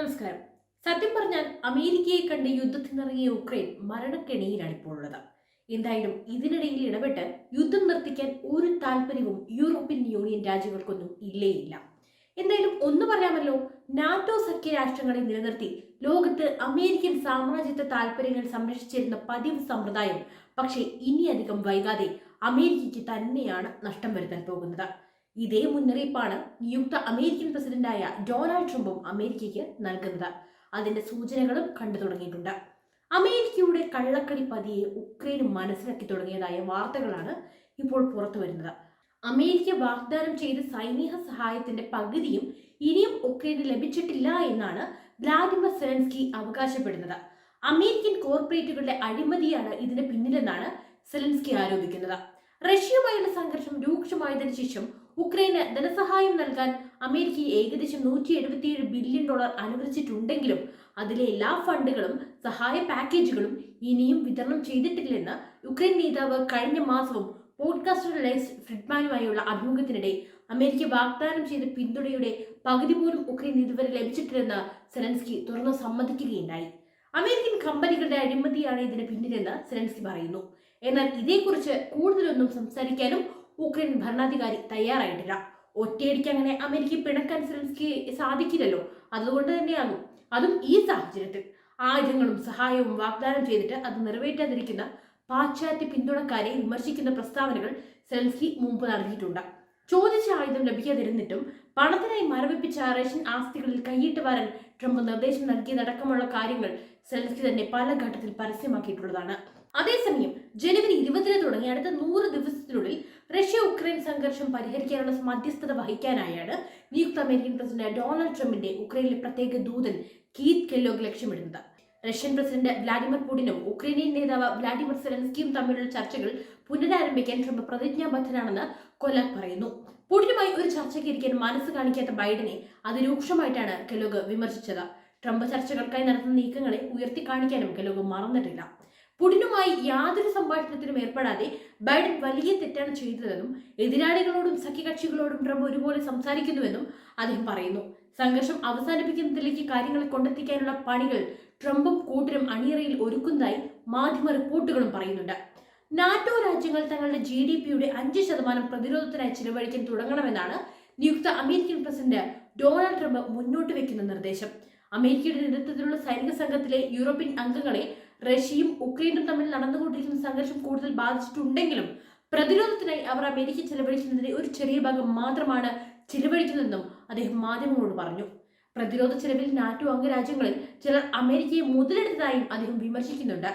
നമസ്കാരം. സത്യം പറഞ്ഞാൽ അമേരിക്കയെ കണ്ട് യുദ്ധത്തിനിറങ്ങിയ ഉക്രൈൻ മരണക്കെണിയിലാണ് ഇപ്പോൾ ഉള്ളത് എന്തായാലും ഇതിനിടയിൽ ഇടപെട്ട് യുദ്ധം നിർത്തിക്കാൻ ഒരു താല്പര്യവും യൂറോപ്യൻ യൂണിയൻ രാജ്യങ്ങൾക്കൊന്നും ഇല്ലേയില്ല. എന്തായാലും ഒന്ന് പറയാമല്ലോ നാറ്റോ സഖ്യ രാഷ്ട്രങ്ങളെ നിലനിർത്തി ലോകത്ത് അമേരിക്കൻ സാമ്രാജ്യത്വ താല്പര്യങ്ങൾ സംരക്ഷിച്ചിരുന്ന പതിവ് സമ്പ്രദായം പക്ഷേ ഇനിയധികം വൈകാതെ അമേരിക്കയ്ക്ക് തന്നെയാണ് നഷ്ടം വരുത്താൻ പോകുന്നത്. ഇതേ മുന്നറിയിപ്പാണ് നിയുക്ത അമേരിക്കൻ പ്രസിഡന്റായ ഡൊണാൾഡ് ട്രംപും അമേരിക്കയ്ക്ക് നൽകുന്നത്. അതിന്റെ സൂചനകളും കണ്ടു തുടങ്ങിയിട്ടുണ്ട്. അമേരിക്കയുടെ കള്ളക്കടി പതിയെ ഉക്രൈൻ മനസ്സിലാക്കി തുടങ്ങിയതായ വാർത്തകളാണ് ഇപ്പോൾ പുറത്തു വരുന്നത്. അമേരിക്ക വാഗ്ദാനം ചെയ്ത സൈനിക സഹായത്തിന്റെ പകുതിയും ഇനിയും ഉക്രൈന് ലഭിച്ചിട്ടില്ല എന്നാണ് വ്ലാഡിമിർ സെലൻസ്കി അവകാശപ്പെടുന്നത്. അമേരിക്കൻ കോർപ്പറേറ്റുകളുടെ അഴിമതിയാണ് ഇതിന് പിന്നിലെന്നാണ് സെലൻസ്കി ആരോപിക്കുന്നത്. റഷ്യയുമായുള്ള സംഘർഷം രൂക്ഷമായതിനു ശേഷം ഉക്രൈന് ധനസഹായം നൽകാൻ അമേരിക്ക ഏകദേശം നൂറ്റി എഴുപത്തിയേഴ് ബില്യൺ ഡോളർ അനുവദിച്ചിട്ടുണ്ടെങ്കിലും അതിലെ എല്ലാ ഫണ്ടുകളും സഹായ പാക്കേജുകളും ഇനിയും വിതരണം ചെയ്തിട്ടില്ലെന്ന് യുക്രൈൻ നേതാവ് കഴിഞ്ഞ മാസവും പോഡ്കാസ്റ്റർ ലൈസ് ഫ്രിഡ്മാനുമായുള്ള അഭിമുഖത്തിനിടെ അമേരിക്ക വാഗ്ദാനം ചെയ്ത പിന്തുണയുടെ പകുതി പോലും ഉക്രൈൻ ഇതുവരെ ലഭിച്ചിട്ടില്ലെന്ന് സെലൻസ്കി തുറന്നു സമ്മതിക്കുകയുണ്ടായി. അമേരിക്കൻ കമ്പനികളുടെ അഴിമതിയാണ് ഇതിന് പിന്നിലെന്ന് സെലൻസ്കി പറയുന്നു. എന്നാൽ ഇതേക്കുറിച്ച് കൂടുതലൊന്നും സംസാരിക്കാനും ഉക്രൈൻ ഭരണാധികാരി തയ്യാറായിട്ടില്ല. ഒറ്റയടിക്ക് അങ്ങനെ അമേരിക്ക പിണക്കാൻ സെലൻസ്കി സാധിക്കില്ലല്ലോ. അതുകൊണ്ട് തന്നെയാകും അതും ഈ സാഹചര്യത്തിൽ ആയുധങ്ങളും സഹായവും വാഗ്ദാനം ചെയ്തിട്ട് അത് നിറവേറ്റാതിരിക്കുന്ന പാശ്ചാത്യ പിന്തുണക്കാരെ വിമർശിക്കുന്ന പ്രസ്താവനകൾ സെലൻസ്കി മുമ്പ് നടത്തിയിട്ടുണ്ട്. ചോദിച്ച ആയുധം ലഭിക്കാതിരുന്നിട്ടും പണത്തിനായി മരവിപ്പിച്ച റഷ്യൻ ആസ്തികളിൽ കൈയിട്ട് വരാൻ ട്രംപ് നിർദ്ദേശം നൽകിയതടക്കമുള്ള കാര്യങ്ങൾ സെലൻസ്കി തന്നെ പല ഘട്ടത്തിൽ പരസ്യമാക്കിയിട്ടുള്ളതാണ്. അതേസമയം ജനുവരി ഇരുപതിന് തുടങ്ങി അടുത്ത നൂറ് ദിവസത്തിനുള്ളിൽ റഷ്യ ഉക്രൈൻ സംഘർഷം പരിഹരിക്കാനുള്ള മധ്യസ്ഥത വഹിക്കാനായാണ് നിയുക്ത അമേരിക്കൻ പ്രസിഡന്റ് ഡൊണാൾഡ് ട്രംപിന്റെ ഉക്രൈനിലെ പ്രത്യേക ദൂതൻ കീത് കെല്ലോഗ് ലക്ഷ്യമിടുന്നത്. റഷ്യൻ പ്രസിഡന്റ് വ്ലാഡിമിർ പുടിനും ഉക്രൈനിയൻ നേതാവ് വ്ലാഡിമിർ സെലൻസ്കിയും തമ്മിലുള്ള ചർച്ചകൾ പുനരാരംഭിക്കാൻ ട്രംപ് പ്രതിജ്ഞാബദ്ധനാണെന്ന് കൊലാക് പറയുന്നു. പുടിനുമായി ഒരു ചർച്ചയ്ക്ക് ഇരിക്കാൻ മനസ്സ് കാണിക്കാത്ത ബൈഡനെ അതിരൂക്ഷമായിട്ടാണ് കെലോഗ് വിമർശിച്ചത്. ട്രംപ് ചർച്ചകൾക്കായി നടത്തുന്ന നീക്കങ്ങളെ ഉയർത്തി കാണിക്കാനും കെലോഗ് മറന്നിട്ടില്ല. പുടിനുമായി യാതൊരു സംഭാഷണത്തിനും ഏർപ്പെടാതെ ബൈഡൻ വലിയ തെറ്റാണ് ചെയ്തതെന്നും എതിരാളികളോടും സഖ്യകക്ഷികളോടും ട്രംപ് ഒരുപോലെ സംസാരിക്കുന്നുവെന്നും അദ്ദേഹം പറയുന്നു. സംഘർഷം അവസാനിപ്പിക്കുന്നതിലേക്ക് കാര്യങ്ങൾ കൊണ്ടെത്തിക്കാനുള്ള പണികൾ ട്രംപും കൂട്ടരും അണിയറയിൽ ഒരുക്കുന്നതായി മാധ്യമ റിപ്പോർട്ടുകളും പറയുന്നുണ്ട്. നാറ്റോ രാജ്യങ്ങൾ തങ്ങളുടെ ജി ഡി പിയുടെ അഞ്ച് ശതമാനം പ്രതിരോധത്തിനായി ചിലവഴിക്കാൻ തുടങ്ങണമെന്നാണ് നിയുക്ത അമേരിക്കൻ പ്രസിഡന്റ് ഡൊണാൾഡ് ട്രംപ് മുന്നോട്ട് വെക്കുന്ന നിർദ്ദേശം. അമേരിക്കയുടെ നേതൃത്വത്തിലുള്ള സൈനിക സംഘത്തിലെ യൂറോപ്യൻ അംഗങ്ങളെ റഷ്യയും ഉക്രൈനും തമ്മിൽ നടന്നുകൊണ്ടിരിക്കുന്ന സംഘർഷം കൂടുതൽ ബാധിച്ചിട്ടുണ്ടെങ്കിലും പ്രതിരോധത്തിനായി അവർ അമേരിക്ക ചെലവഴിക്കുന്നതിന്റെ ഒരു ചെറിയ ഭാഗം മാത്രമാണ് ചെലവഴിക്കുന്നതെന്നും അദ്ദേഹം മാധ്യമങ്ങളോട് പറഞ്ഞു. പ്രതിരോധ ചെലവിൽ നാറ്റോ അംഗരാജ്യങ്ങളിൽ ചിലർ അമേരിക്കയെ മുതലെടുത്തതായും അദ്ദേഹം വിമർശിക്കുന്നുണ്ട്.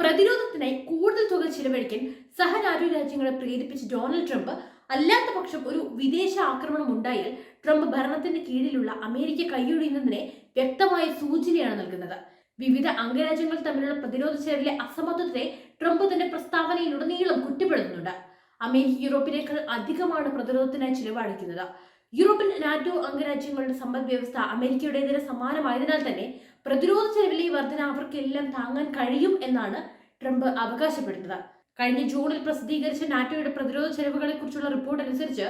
പ്രതിരോധത്തിനായി കൂടുതൽ തുക ചിലവഴിക്കാൻ സഹനാറ്റോ രാജ്യങ്ങളെ പ്രേരിപ്പിച്ച് ഡൊണാൾഡ് ട്രംപ് അല്ലാത്ത പക്ഷം ഒരു വിദേശ ആക്രമണം ഉണ്ടായാൽ ട്രംപ് ഭരണത്തിന്റെ കീഴിലുള്ള അമേരിക്ക കൈയൊഴിയുന്നതിനെ വ്യക്തമായ സൂചനയാണ് നൽകുന്നത്. വിവിധ അംഗരാജ്യങ്ങൾ തമ്മിലുള്ള പ്രതിരോധ ചേരലിലെ അസമത്വത്തെ ട്രംപ് തന്റെ പ്രസ്താവനയിലുടനീളം കുറ്റപ്പെടുത്തുന്നുണ്ട്. അമേരിക്ക യൂറോപ്പിനേക്കാൾ അധികമാണ് പ്രതിരോധത്തിനായി ചിലവഴിക്കുന്നത്. യൂറോപ്യൻ നാറ്റോ അംഗരാജ്യങ്ങളുടെ സമ്പദ് വ്യവസ്ഥ അമേരിക്കയുടേതിന് സമാനമായതിനാൽ തന്നെ പ്രതിരോധ ചെലവിലെ വർധന അവർക്കെല്ലാം താങ്ങാൻ കഴിയും എന്നാണ് ട്രംപ് അവകാശപ്പെടുന്നത്. കഴിഞ്ഞ ജൂണിൽ പ്രസിദ്ധീകരിച്ച നാറ്റോയുടെ പ്രതിരോധ ചെലവുകളെ കുറിച്ചുള്ള റിപ്പോർട്ട് അനുസരിച്ച്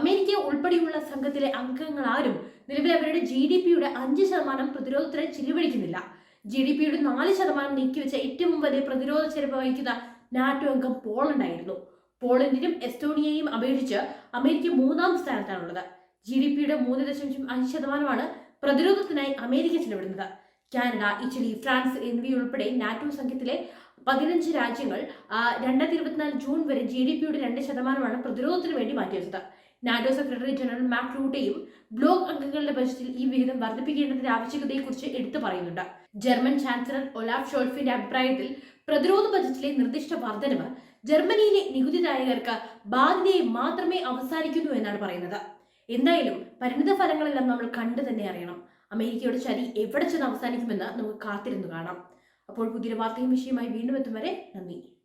അമേരിക്ക ഉൾപ്പെടെയുള്ള സംഘത്തിലെ അംഗങ്ങൾ ആരും നിലവിൽ അവരുടെ ജി ഡി പിയുടെ അഞ്ച് ശതമാനം പ്രതിരോധത്തിന് ചിലവഴിക്കുന്നില്ല ജി ഡി പിയുടെ നാല് ശതമാനം നീക്കിവെച്ച ഏറ്റവും വലിയ പ്രതിരോധ ചെലവ് വഹിക്കുന്ന നാറ്റോ അംഗം പോളണ്ടായിരുന്നു. പോളണ്ടിനും എസ്റ്റോണിയയും അപേക്ഷിച്ച് അമേരിക്ക മൂന്നാം സ്ഥാനത്താണുള്ളത്. ജി ഡി പിയുടെ മൂന്ന് ദശാംശം അഞ്ച് ശതമാനമാണ് പ്രതിരോധത്തിനായി അമേരിക്ക ചെലവിടുന്നത്. കാനഡ ഇറ്റലി ഫ്രാൻസ് എന്നിവയുൾപ്പെടെ നാറ്റോ സംഘത്തിലെ പതിനഞ്ച് രാജ്യങ്ങൾ രണ്ടായിരത്തി ഇരുപത്തിനാല് ജൂൺ വരെ ജി ഡി പിയുടെ രണ്ട് ശതമാനമാണ് പ്രതിരോധത്തിന് വേണ്ടി മാറ്റിവെച്ചത്. നാറ്റോ സെക്രട്ടറി ജനറൽ മാക് റൂട്ടേയും ബ്ലോക്ക് അംഗങ്ങളുടെ ബജറ്റിൽ ഈ വിഹിതം വർദ്ധിപ്പിക്കേണ്ടതിന്റെ ആവശ്യകതയെക്കുറിച്ച് എടുത്തു പറയുന്നുണ്ട്. ജർമ്മൻ ചാൻസലർ ഒലാഫ് ഷോൾഫിന്റെ അഭിപ്രായത്തിൽ പ്രതിരോധ ബജറ്റിലെ നിർദ്ദിഷ്ട വർധനവ് ജർമ്മനിയിലെ നികുതിദായകർക്ക് ബാധ്യതയെ മാത്രമേ അവസാനിക്കുന്നു എന്നാണ് പറയുന്നത്. എന്തായാലും പരിണിത ഫലങ്ങളെല്ലാം നമ്മൾ കണ്ടു തന്നെ അറിയണം. അമേരിക്കയുടെ ചതി എവിടെ ചെന്ന് അവസാനിക്കുമെന്ന് നമുക്ക് കാത്തിരുന്നു കാണാം. അപ്പോൾ പുതിയൊരു വാർത്തയും വിഷയമായി വീണ്ടും എത്തും വരെ നന്ദി.